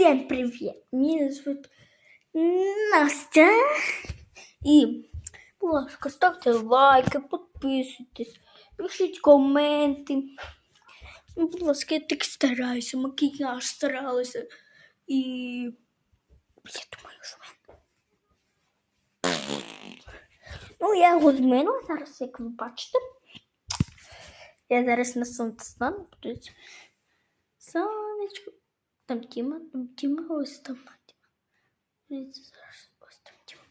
Всем привет! Меня зовут Настя. И, будь ставте лайки, підписуйтесь, пишіть коменти. Ну, Будь ласка, я так стараюся, макіяж старалася. І я думаю, що Ну, я його змінила зараз, як ви бачите. Я зараз на сонце стану. Сонечко. Там Тіма, там Тіма, ось там Тіма. Ось там Тіма.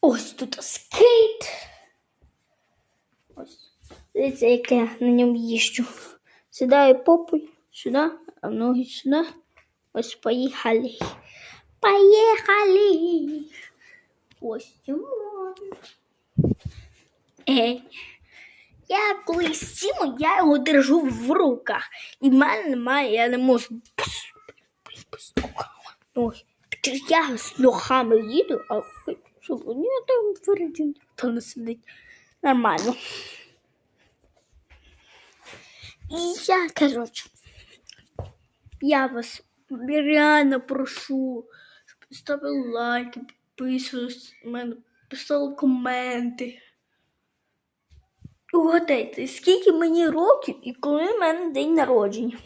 Ось тут скейт. Ось. Дивіться, як я на ньому їжджу. Сідаю попою сюди, а ноги сюди. Ось поїхали. Поїхали. Ось Тимон. Ей. Я коли сіму, я його держу в руках. І в мене немає, я не можу. Ой, я з ногами їду, а ви- що вони там впереді ніхто не сидить. Нормально. І я, коротше, я вас реально прошу, щоб ставили лайки, підписувались на мене, писали коменти. Угадайте, скільки мені років і коли в мене день народження.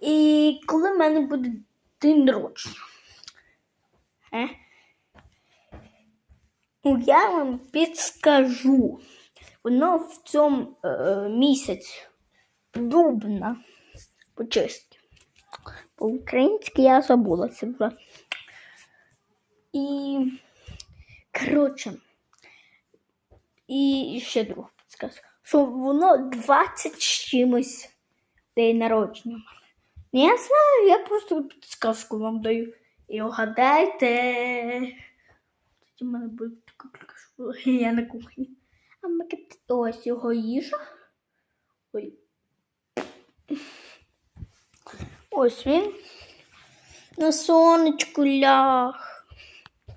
І коли в мене буде день народження. Е? Ну, я вам підскажу. Воно в цьому е, місяці дубна почисти. По-українськи я забула це вже. І, коротше, і ще друга підсказка. Що воно 20 з чимось день народження. Ну, Я знаю, я просто підсказку вам даю. І угадайте. В мене буде така що я на кухні. А ми ось його їжа. Ой. Ось він. На сонечку ляг.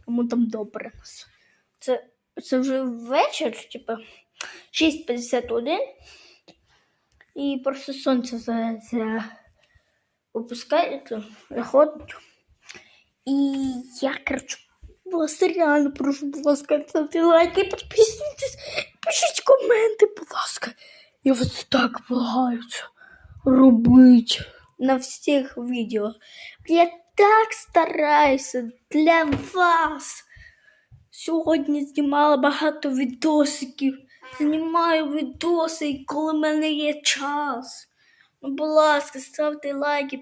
Йому там добре. Це, це вже вечір, типу 6.51. І просто сонце за, за опускається, заходить. І я, коротше, вас реально прошу, будь ласка, ставте лайки, підписуйтесь, пишіть коменти, будь ласка. Я вас так благаю це робить на всіх відео. Я так стараюся для вас. Сьогодні знімала багато відосиків. Знімаю відоси, коли в мене є час. Ну, будь ласка, ставте лайки.